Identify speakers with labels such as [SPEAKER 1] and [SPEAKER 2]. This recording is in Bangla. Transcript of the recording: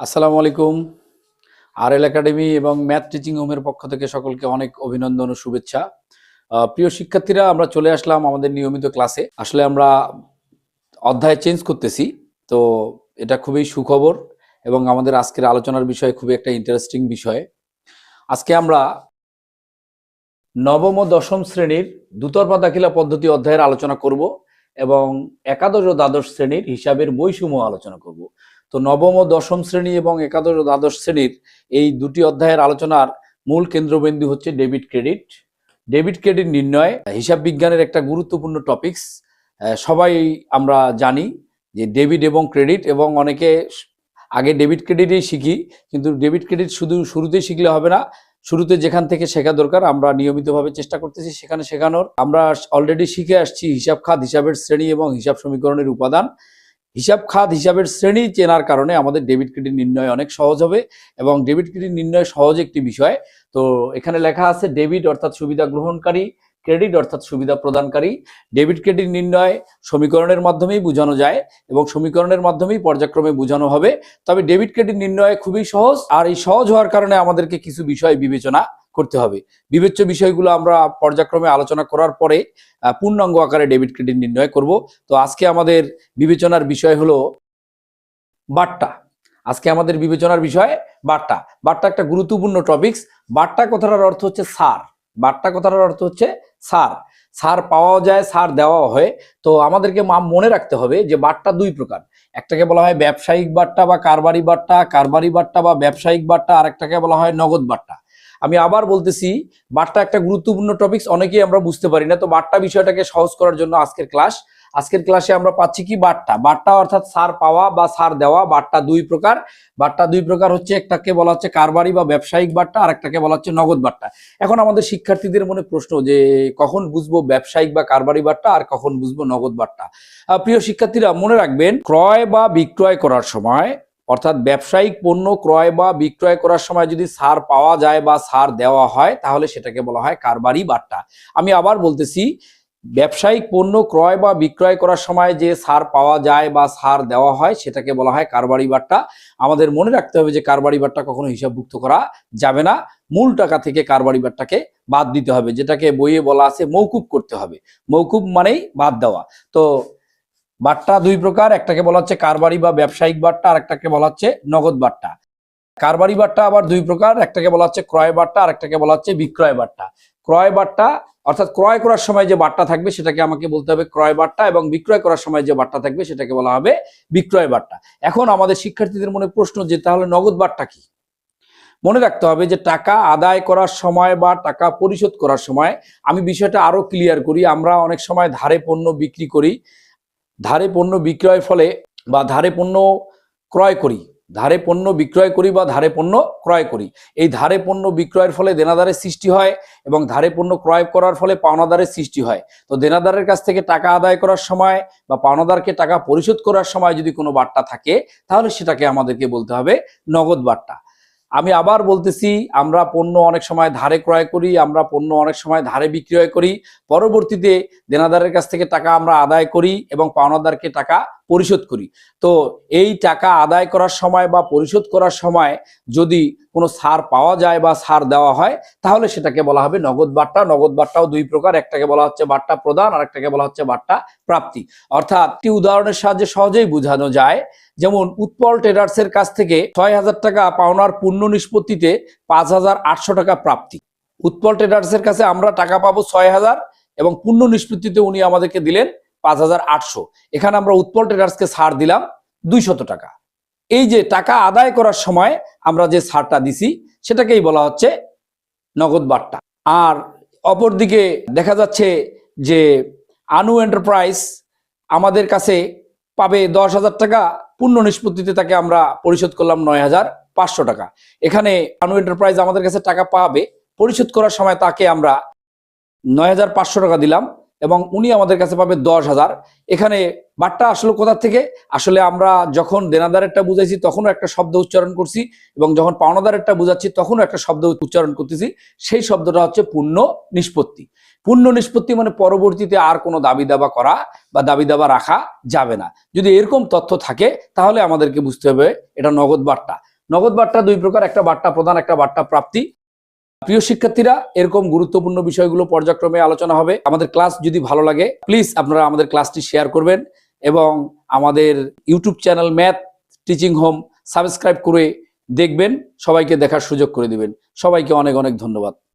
[SPEAKER 1] আসসালামু আলাইকুম। আর এল একাডেমি এবং ম্যাথ টিচিং হোমের পক্ষ থেকে সকলকে অনেক অভিনন্দন ও শুভেচ্ছা। প্রিয় শিক্ষার্থীরা, আমরা চলে আসলাম আমাদের নিয়মিত ক্লাসে। আসলে আমরা অধ্যায় চেঞ্জ করতেছি, তো এটা খুবই সুখবর এবং আমাদের আজকের আলোচনার বিষয় খুবই একটা ইন্টারেস্টিং বিষয়। আজকে আমরা নবম ও দশম শ্রেণির দুতরপা দাখিলা পদ্ধতি অধ্যায়ের আলোচনা করব এবং একাদশ ও দ্বাদশ শ্রেণির হিসাবের বইসমূহ আলোচনা করব। তো নবম ও দশম শ্রেণি এবং একাদশ ও দ্বাদশ শ্রেণির এই দুটি অধ্যায়ের আলোচনার মূল কেন্দ্রবিন্দু হচ্ছে ডেবিট ক্রেডিট। ডেবিট ক্রেডিট নির্ণয়, হিসাব বিজ্ঞানের একটা গুরুত্বপূর্ণ টপিকস সবাই আমরা জানি যে ডেবিট এবং ক্রেডিট এবং অনেকে আগে ডেবিট ক্রেডিটই শিখি, কিন্তু ডেবিট ক্রেডিট শুধু শুরুতেই শিখলে হবে না, শুরুতে যেখান থেকে শেখা দরকার আমরা নিয়মিতভাবে চেষ্টা করতেছি সেখানে শেখানোর। আমরা অলরেডি শিখে আসছি হিসাব খাত, হিসাবের শ্রেণি এবং হিসাব সমীকরণের উপাদান। হিসাব খাত হিসাবের শ্রেণি চেনার কারণে আমাদের ডেবিট ক্রেডিট নির্ণয় অনেক সহজ হবে এবং ডেবিট ক্রেডিট নির্ণয় সহজ একটি বিষয়। তো এখানে লেখা আছে ডেবিট অর্থাৎ সুবিধা গ্রহণকারী, ক্রেডিট অর্থাৎ সুবিধা প্রদানকারী। ডেবিট ক্রেডিট নির্ণয় সমীকরণের মাধ্যমেই বোঝানো যায় এবং সমীকরণের মাধ্যমেই পর্যায়ক্রমে বোঝানো হবে। তবে ডেবিট ক্রেডিট নির্ণয় খুবই সহজ আর এই সহজ হওয়ার কারণে আমাদেরকে কিছু বিষয় বিবেচনা করতে হবে। বিবেচ্য বিষয়গুলো আমরা পর্যায়ক্রমে আলোচনা করার পরে পূর্ণাঙ্গ আকারে ডেবিট ক্রেডিট নির্ণয় করব। তো আজকে আমাদের বিবেচনার বিষয় হলো বাট্টা আজকে আমাদের বিবেচনার বিষয় বাট্টা বাট্টা একটা গুরুত্বপূর্ণ টপিকস বাট্টা কথাটার অর্থ হচ্ছে সার। বাট্টা কথাটার অর্থ হচ্ছে সার। সার পাওয়া যায়, সার দেওয়া হয়। তো আমাদেরকে মনে রাখতে হবে যে বাট্টা দুই প্রকার। একটাকে বলা হয় ব্যবসায়িক বাট্টা বা কারবারি বাট্টা কারবারি বাট্টা বা ব্যবসায়িক বাট্টা আর একটাকে বলা হয় নগদ বাট্টা আমি আবার বলতেছি বাট্টা একটা গুরুত্বপূর্ণ টপিকস অনেকেই আমরা বুঝতে পারি না, তো বাট্টা বিষয়টাকে সহজ করার জন্য আজকের ক্লাস আজকের ক্লাসে আমরা পাচ্ছি কি বাট্টা বাট্টা অর্থাৎ সার পাওয়া বা সার দেওয়া বাট্টা দুই প্রকার। বাট্টা দুই প্রকার হচ্ছে, একটাকে বলা হচ্ছে কারবারি বা ব্যবসায়িক বাট্টা আর একটাকে বলা হচ্ছে নগদ বাট্টা এখন আমাদের শিক্ষার্থীদের মনে প্রশ্ন যে, কখন বুঝব ব্যবসায়িক বা কারবারি বাট্টা আর কখন বুঝব নগদ বাট্টা প্রিয় শিক্ষার্থীরা, মনে রাখবেন, ক্রয় বা বিক্রয় করার সময় অর্থাৎ ব্যবসায়িক পণ্য ক্রয় বা বিক্রয় করার সময় যদি সার পাওয়া যায় বা সার দেওয়া হয়, তাহলে সেটাকে বলা হয় কারবারি বাট্টা। আমি আবার বলতেছি, ব্যবসায়িক পণ্য ক্রয় বা বিক্রয় করার সময় যে সার পাওয়া যায় বা সার দেওয়া হয়, সেটাকে বলা হয় কারবারি বাট্টা। আমাদের মনে রাখতে হবে যে কারবারি বাট্টা কখনো হিসাবভুক্ত করা যাবে না। মূল টাকা থেকে কারবারি বাট্টাকে বাদ দিতে হবে, যেটাকে বইয়ে বলা আছে মৌকুব করতে হবে। মৌকুব মানেই বাদ দেওয়া। তো বাট্টা দুই প্রকার, একটাকে বলা হচ্ছে কারবারি বা ব্যবসায়িক বাট্টা আর একটাকে বলা হচ্ছে নগদ বাট্টা। কারবারি বাট্টা আবার দুই প্রকার, একটাকে বলা হচ্ছে ক্রয় বাট্টা আর একটাকে বলা হচ্ছে বিক্রয় বাট্টা। ক্রয় বাট্টা, অর্থাৎ ক্রয় করার সময় যে বাট্টা থাকবে সেটাকে আমাকে বলতে হবে ক্রয় বাট্টা এবং বিক্রয় করার সময় যে বাট্টা থাকবে সেটাকে বলা হবে বিক্রয় বাট্টা। এখন আমাদের শিক্ষার্থীদের মনে প্রশ্ন যে তাহলে নগদ বাট্টা কি? মনে রাখতে হবে যে টাকা আদায় করার সময় বা টাকা পরিশোধ করার সময় আমি বিষয়টা আরও ক্লিয়ার করি। আমরা অনেক সময় ধারে পণ্য বিক্রি করি ধারে পণ্য বিক্রয়ের ফলে বা ধারে পণ্য ক্রয় করি। ধারে পণ্য বিক্রয় করি বা ধারে পণ্য ক্রয় করি। এই ধারে পণ্য বিক্রয়ের ফলে দেনাদারের সৃষ্টি হয় এবং ধারে পণ্য ক্রয় করার ফলে পাওনাদারের সৃষ্টি হয়। তো দেনাদারের কাছ থেকে টাকা আদায় করার সময় বা পাওনাদারকে টাকা পরিশোধ করার সময় যদি কোনো বার্তা থাকে, তাহলে সেটাকে আমাদেরকে বলতে হবে নগদ বার্তা। আমি আবার বলতেছি, আমরা পণ্য অনেক সময় ধারে ক্রয় করি, আমরা পণ্য অনেক সময় ধারে বিক্রয় করি। পরবর্তীতে দেনাদারের কাছ থেকে টাকা আমরা আদায় করি এবং পাওনাদারকে টাকা পরিশোধ করি। তো এই টাকা আদায় করার সময় বা পরিশোধ করার সময় যদি কোনো সার পাওয়া যায় বা সার দেওয়া হয়, তাহলে সেটাকে বলা হবে নগদ বার্তা নগদ বার্তাও দুই প্রকার, একটাকে বলা হচ্ছে বার্তা প্রদান আর একটাকে বলা হচ্ছে বাট্টা প্রাপ্তি। অর্থাৎ একটি উদাহরণের সাহায্যে সহজেই বোঝানো যায়, যেমন উৎপল ট্রেডার্সের কাছ থেকে ছয় হাজার টাকা পাওনার পূর্ণ নিষ্পত্তিতে পাঁচ হাজার আটশো টাকা প্রাপ্তি। উৎপল ট্রেডার্সের কাছে আমরা টাকা পাবো ছয় হাজার এবং পূর্ণ নিষ্পত্তিতে উনি আমাদেরকে দিলেন পাঁচ হাজার আটশো। এখানে আমরা উৎপল ট্রেডার্সকে ছাড় দিলাম দুইশত টাকা। এই যে টাকা আদায় করার সময় আমরা যে ছাড়টা দিছি, সেটাকেই বলা হচ্ছে নগদ বাট্টা আর অপরদিকে দেখা যাচ্ছে যে আনু এন্টারপ্রাইজ আমাদের কাছে পাবে দশ হাজার টাকা, পূর্ণ নিষ্পত্তিতে তাকে আমরা পরিশোধ করলাম নয় হাজার পাঁচশো টাকা। এখানে আনু এন্টারপ্রাইজ আমাদের কাছে টাকা পাবে, পরিশোধ করার সময় তাকে আমরা নয় হাজার পাঁচশো টাকা দিলাম। এবং উনি আমাদের কাছে পাবে দশ হাজার। এখানে বাট্টা আসলে কোথা থেকে? আসলে আমরা যখন দেনাদারেরটা বুঝাইছি, তখনও একটা শব্দ উচ্চারণ করছি এবং যখন পাওনাদারেরটা বুঝাচ্ছি, তখনও একটা শব্দ উচ্চারণ করতেছি। সেই শব্দটা হচ্ছে পূর্ণ নিষ্পত্তি। পূর্ণ নিষ্পত্তি মানে পরবর্তীতে আর কোনো দাবি দাবা করা বা দাবি দাবা রাখা যাবে না। যদি এরকম তথ্য থাকে, তাহলে আমাদেরকে বুঝতে হবে এটা নগদ বার্তা নগদ বার্তা দুই প্রকার, একটা বার্তা প্রদান একটা বার্তা প্রাপ্তি। প্রিয় শিক্ষার্থীরা, এরকম গুরুত্বপূর্ণ বিষয়গুলো পর্যায়ক্রমে আলোচনা হবে। আমাদের ক্লাস যদি ভালো লাগে প্লিজ আপনারা আমাদের ক্লাসটি শেয়ার করবেন এবং আমাদের YouTube channel math teaching home subscribe করে দেখবেন, সবাইকে দেখার সুযোগ করে দিবেন। সবাইকে অনেক অনেক ধন্যবাদ।